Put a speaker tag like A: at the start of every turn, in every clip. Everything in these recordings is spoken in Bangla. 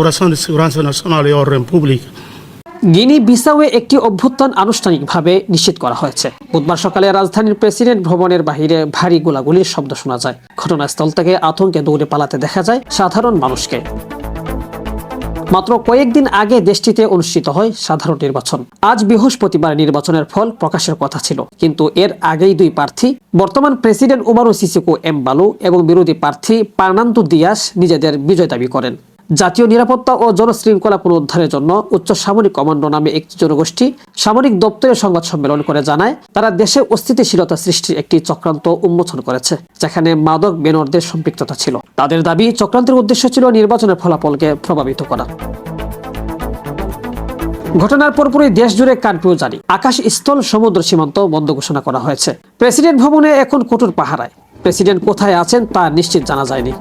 A: De Segurança Nacional e Ordem Pública.
B: গিনি বিসাওয়ে একটি অভ্যুত্থান আনুষ্ঠানিকভাবে নিশ্চিত করা হয়েছে বুধবার সকালে রাজধানীর প্রেসিডেন্ট ভবনের বাহিরে ভারী গোলাগুলির শব্দ শোনা যায় ঘটনাস্থল থেকে আতঙ্কে দৌড়ে পালাতে দেখা যায় সাধারণ মানুষকে মাত্র কয়েকদিন আগে দেশটিতে অনুষ্ঠিত হয় সাধারণ নির্বাচন আজ বৃহস্পতিবার নির্বাচনের ফল প্রকাশের কথা ছিল কিন্তু এর আগেই দুই প্রার্থী বর্তমান প্রেসিডেন্ট উমারু সিসিকো এম বালু এবং বিরোধী প্রার্থী পার্নান্দু দিয়াস নিজেদের বিজয় দাবি করেন জাতীয় নিরাপত্তা ও জনশৃঙ্খলা পুনরুদ্ধারের জন্য উচ্চ সামরিক কমান্ডো নামে একটি জনগোষ্ঠী সামরিক দপ্তরের সংবাদ সম্মেলন করে জানায়, তারা দেশে অস্থিতিশীলতা সৃষ্টির একটি চক্রান্ত উন্মোচন করেছে, যেখানে মাদক বেনরদের সম্পৃক্ততা ছিল। তাদের দাবি, চক্রান্তের উদ্দেশ্য ছিল নির্বাচনের ফলাফলকে প্রভাবিত করা। ঘটনার পরপরই দেশ জুড়ে কারফিউ জারি। আকাশ স্থল সমুদ্র সীমান্ত বন্ধ ঘোষণা করা হয়েছে। প্রেসিডেন্ট ভবনে এখন কঠোর পাহারায়। প্রেসিডেন্ট কোথায় আছেন তা নিশ্চিত জানা যায়নি।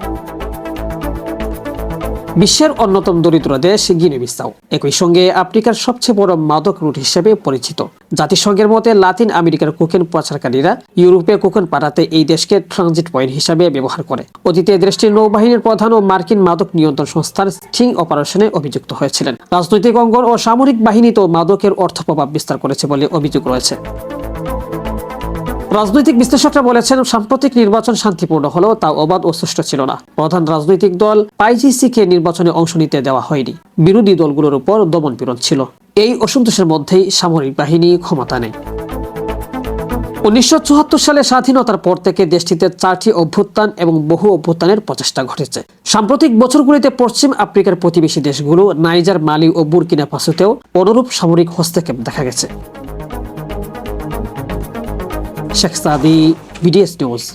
B: বিশ্বের অন্যতম দরিদ্র দেশ গিনি বিস্তাও একই সঙ্গে আফ্রিকার সবচেয়ে বড় মাদক রুট হিসেবে পরিচিত। জাতিসংঘের মতে লাতিন আমেরিকার কোকেন পাচারকারীরা ইউরোপে কোকেন পাঠাতে এই দেশকে ট্রানজিট পয়েন্ট হিসাবে ব্যবহার করে। অতীতে দেশটির নৌবাহিনীর প্রধান ও মার্কিন মাদক নিয়ন্ত্রণ সংস্থার স্টিং অপারেশনে অভিযুক্ত হয়েছিলেন। রাজনৈতিক অঙ্গন ও সামরিক বাহিনীতেও মাদকের অর্থ প্রভাব বিস্তার করেছে বলে অভিযোগ রয়েছে। রাজনৈতিক বিশ্লেষকরা বলেছেন, সাম্প্রতিক নির্বাচন শান্তিপূর্ণ হলেও তা অবাধ ও সুষ্ঠু ছিল না। প্রধান রাজনৈতিক দল পাইজিসিকে নির্বাচনে অংশ নিতে দেওয়া হয়নি। বিরোধী দলগুলোর উপর দমন পীড়ন ছিল। এই অসন্তোষের মধ্যেই সামরিক বাহিনী ক্ষমতা নেই উনিশশো সালে স্বাধীনতার পর থেকে দেশটিতে চারটি অভ্যুত্থান এবং বহু অভ্যুত্থানের প্রচেষ্টা ঘটেছে। সাম্প্রতিক বছরগুলিতে পশ্চিম আফ্রিকার প্রতিবেশী দেশগুলো নাইজার, মালি ও বুরকিনা ফাসোতেও অনুরূপ সামরিক হস্তক্ষেপ দেখা গেছে। ഷഹ്സാദി വിഡിയസ് ന്യൂസ്